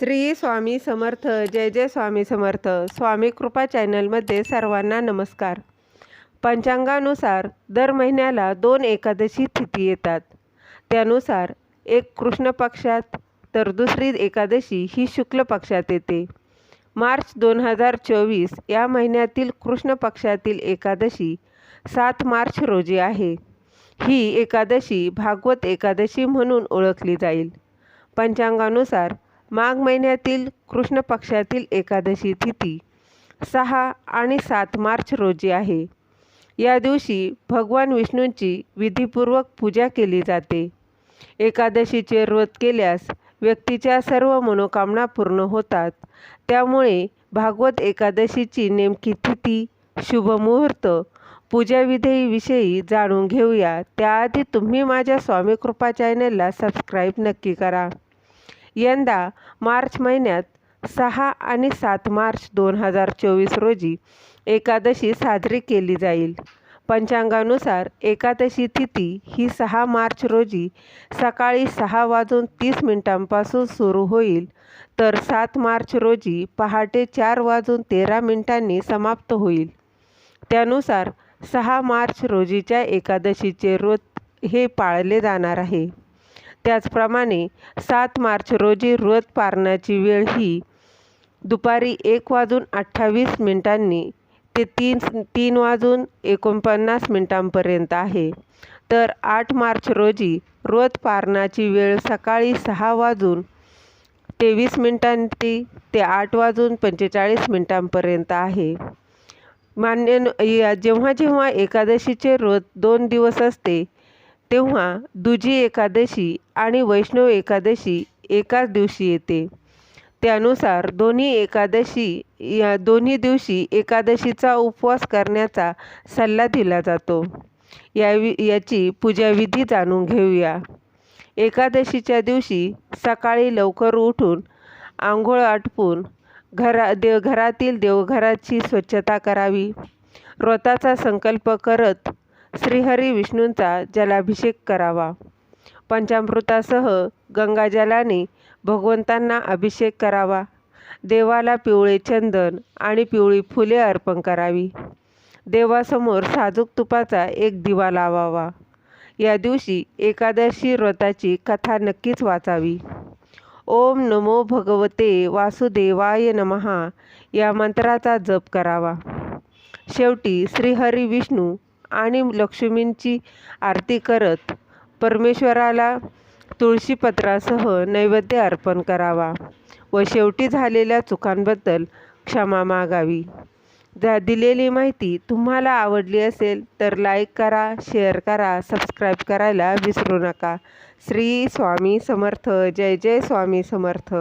श्री स्वामी समर्थ जय जय स्वामी समर्थ. स्वामी कृपा चॅनलमध्ये सर्वांना नमस्कार. पंचांगानुसार दर महिन्याला दोन एकादशी तिथी येतात. त्यानुसार एक कृष्ण पक्षात तर दुसरी एकादशी ही शुक्ल पक्षात येते. मार्च दोन हजार चोवीस या महिन्यातील कृष्ण पक्षातील एकादशी सात मार्च रोजी आहे. ही एकादशी भागवत एकादशी म्हणून ओळखली जाईल. पंचांगानुसार माघ महिन्यातील कृष्ण पक्षातील एकादशी तिथी सहा आणि सात मार्च रोजी आहे. या दिवशी भगवान विष्णूंची विधीपूर्वक पूजा केली जाते. एकादशीचे व्रत केल्यास व्यक्तीच्या सर्व मनोकामना पूर्ण होतात. त्यामुळे भागवत एकादशीची नेमकी तिथी शुभमुहूर्त पूजाविधीविषयी जाणून घेऊया. त्याआधी तुम्ही माझ्या स्वामी कृपा चॅनलला सबस्क्राईब नक्की करा. यंदा मार्च महिन्यात सहा आणि सात मार्च दोन हजार चोवीस रोजी एकादशी साजरी केली जाईल. पंचांगानुसार एकादशी तिथी ही सहा मार्च रोजी सकाळी सहा वाजून तीस मिनिटांपासून सुरू होईल तर सात मार्च रोजी पहाटे चार वाजून तेरा मिनिटांनी समाप्त होईल. त्यानुसार सहा मार्च रोजीच्या एकादशीचे व्रत हे पाळले जाणार आहे. त्याचप्रमाणे सात मार्च रोजी व्रत पारण्याची वेळ ही दुपारी एक वाजून अठ्ठावीस मिनिटांनी ते तीन तीन वाजून एकोणपन्नास मिनिटांपर्यंत आहे. तर आठ मार्च रोजी व्रत पारणाची वेळ सकाळी सहा वाजून तेवीस मिनिटांची ते आठ वाजून पंचेचाळीस मिनिटांपर्यंत आहे. मान्य जेव्हा जेव्हा एकादशीचे व्रत दोन दिवस असते तेव्हा दुजी एकादशी आणि वैष्णव एकादशी एकाच दिवशी येते. त्यानुसार दोन्ही एकादशी या दोन्ही दिवशी एकादशीचा उपवास करण्याचा सल्ला दिला जातो. या याची पूजाविधी जाणून घेऊया. एकादशीच्या दिवशी सकाळी लवकर उठून आंघोळ आटपून घरा देव घरातील देवघराची स्वच्छता करावी. व्रताचा संकल्प करत श्रीहरी विष्णूंचा जलाभिषेक करावा. पंचामृतासह गंगाजलाने भगवंतांना अभिषेक करावा. देवाला पिवळे चंदन आणि पिवळी फुले अर्पण करावी. देवासमोर साजूक तुपाचा एक दिवा लावावा. या दिवशी एकादशी व्रताची कथा नक्कीच वाचावी. ओम नमो भगवते वासुदेवाय नमहा या मंत्राचा जप करावा. शेवटी श्रीहरी विष्णू आणि लक्ष्मींची आरती करत परमेश्वराला तुळशीपत्रासह नैवेद्य अर्पण करावा व शेवटी झालेल्या चुकांबद्दल क्षमा मागावी. जा दिलेली माहिती तुम्हाला आवडली असेल तर लाईक करा शेअर करा सबस्क्राईब करायला विसरू नका. श्री स्वामी समर्थ. जय जय स्वामी समर्थ.